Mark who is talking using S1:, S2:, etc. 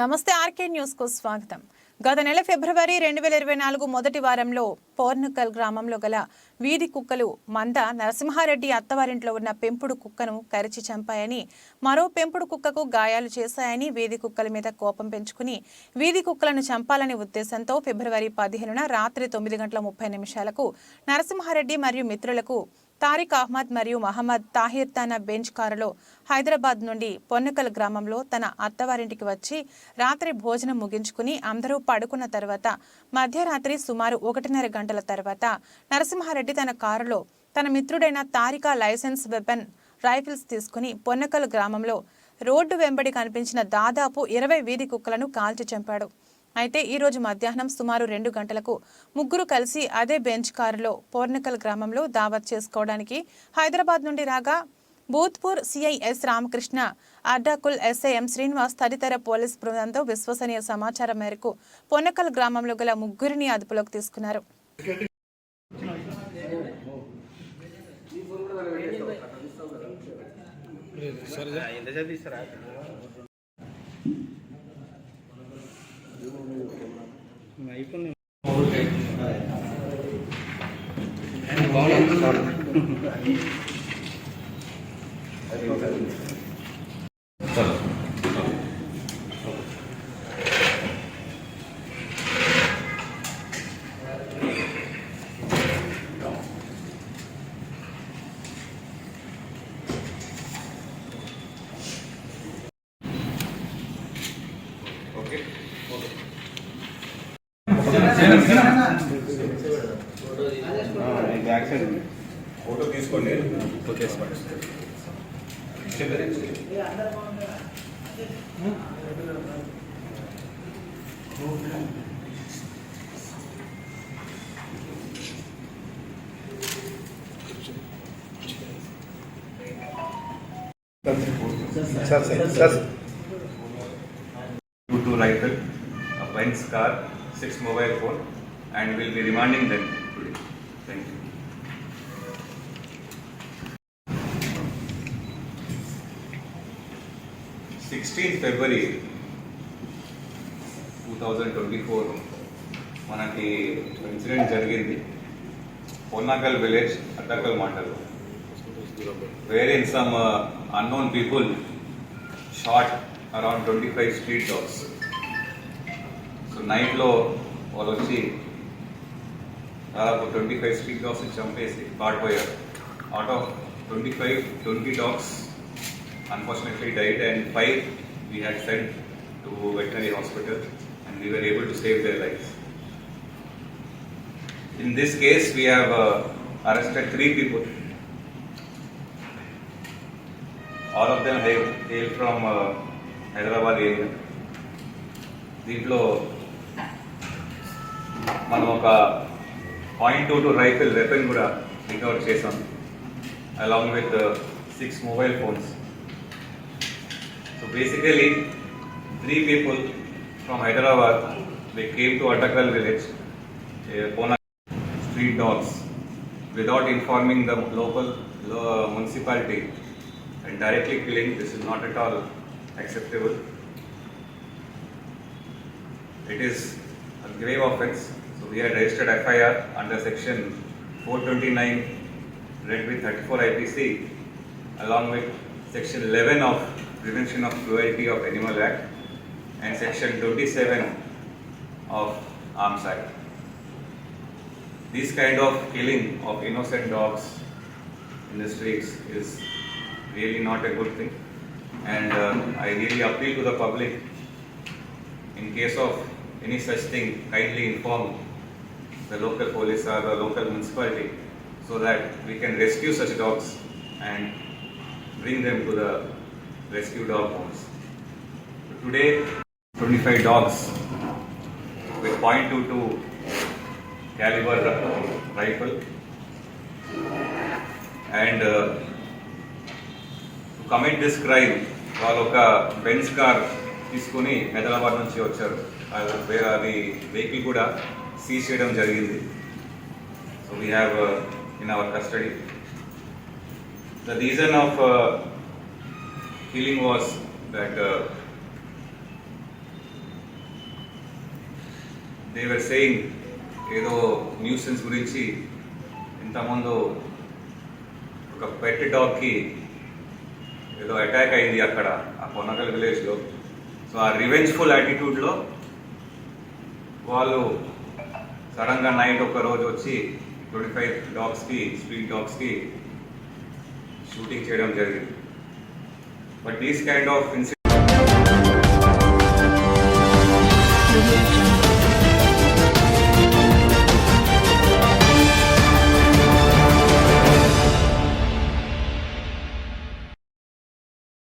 S1: నమస్తే ఆర్కే న్యూస్కు స్వాగతం. గత నెల ఫిబ్రవరి రెండు వేల ఇరవై నాలుగు మొదటి వారంలో పోర్నకల్ గ్రామంలో గల వీధి కుక్కలు మంద నరసింహారెడ్డి అత్తవారింట్లో ఉన్న పెంపుడు కుక్కను కరిచి చంపాయని మరో పెంపుడు కుక్కకు గాయాలు చేశాయని వీధి కుక్కల మీద కోపం పెంచుకుని వీధి కుక్కలను చంపాలనే ఉద్దేశంతో ఫిబ్రవరి పదిహేనున రాత్రి తొమ్మిది గంటల ముప్పై నిమిషాలకు నరసింహారెడ్డి మరియు మిత్రులకు తారిక్ అహ్మద్ మరియు మహమ్మద్ తాహిర్ తన బెంచ్ కారులో హైదరాబాద్ నుండి పొన్నకల్ గ్రామంలో తన అత్తవారింటికి వచ్చి రాత్రి భోజనం ముగించుకుని అందరూ పడుకున్న తర్వాత మధ్యరాత్రి సుమారు ఒకటిన్నర గంటల తర్వాత నరసింహారెడ్డి తన కారులో తన మిత్రుడైన తారిక లైసెన్స్ వెపన్ రైఫిల్స్ తీసుకుని పొన్నకల్ గ్రామంలో రోడ్డు వెంబడి కనిపించిన దాదాపు ఇరవై వీధి కుక్కలను కాల్చి చంపాడు. అయితే ఈరోజు మధ్యాహ్నం సుమారు రెండు గంటలకు ముగ్గురు కలిసి అదే బెంచ్ కారులో పోర్నకల్ గ్రామంలో దావత్ చేసుకోవడానికి హైదరాబాద్ నుండి రాగా భూత్పూర్ సిఐఎస్ రామకృష్ణ అడ్డాకుల్ ఎస్ఐఎం శ్రీనివాస్ తదితర పోలీస్ బృందంతో విశ్వసనీయ సమాచారం మేరకు పొన్నకల్ గ్రామంలో గల ముగ్గురిని అదుపులోకి తీసుకున్నారు.
S2: తీస్తారా
S3: ఫోటో తీసుకోండి
S2: okay sir
S3: sir sir sir
S4: two to rifle, a Benz car, six mobile phone, and we'll be remanding them today. Thank you. Sixteenth February two thousand twenty four మనకి ఇన్సిడెంట్ జరిగింది Ponnakal village Attakal mandal where in some unknown people shot around twenty five street dogs so నైట్లో వాళ్ళు వచ్చి దాదాపు twenty five street dogs చంపేసి పాడిపోయారు out of twenty five twenty dogs unfortunately died and five we had sent to veterinary hospital and we were able to save their life in this case we have arrested three people all of them have hail from Hyderabad area దీంట్లో మనం ఒక point two two rifle weapon కూడా recover చేసాం along with six mobile phones so basically three people from Hyderabad they came to Attakal village పోనా street dogs without informing the local lo- municipality and directly killing this is not at all acceptable. It is a grave offence. We had registered FIR under section 429 read with 34 IPC along with section 11 of Prevention of Cruelty of Animal Act and section 27 of Arms Act this kind of killing of innocent dogs in the streets is really not a good thing. And uh, I really appeal to the public, in case of any such thing, kindly inform the local police or the local municipality so that we can rescue such dogs and bring them to the rescue dog homes. Today, 25 dogs with .22 caliber rifle and uh, to commit this crime వాళ్ళు ఒక Benz car తీసుకుని హైదరాబాద్ నుంచి వచ్చారు అది vehicle కూడా seize చేయడం జరిగింది. So we have in our custody the reason of killing was that uh, they ఏదో న్యూసెన్స్ గురించి ఇంతకుముందు ఒక పెట్ డాగ్కి ఏదో అటాక్ అయింది అక్కడ ఆ కొనగల్ విలేజ్లో సో ఆ రివెంజ్ఫుల్ యాటిట్యూడ్లో వాళ్ళు సడన్గా నైట్ ఒక రోజు వచ్చి ట్వంటీ ఫైవ్ డాగ్స్కి స్ట్రీట్ డాగ్స్కి షూటింగ్ చేయడం జరిగింది but these kind
S5: of incident.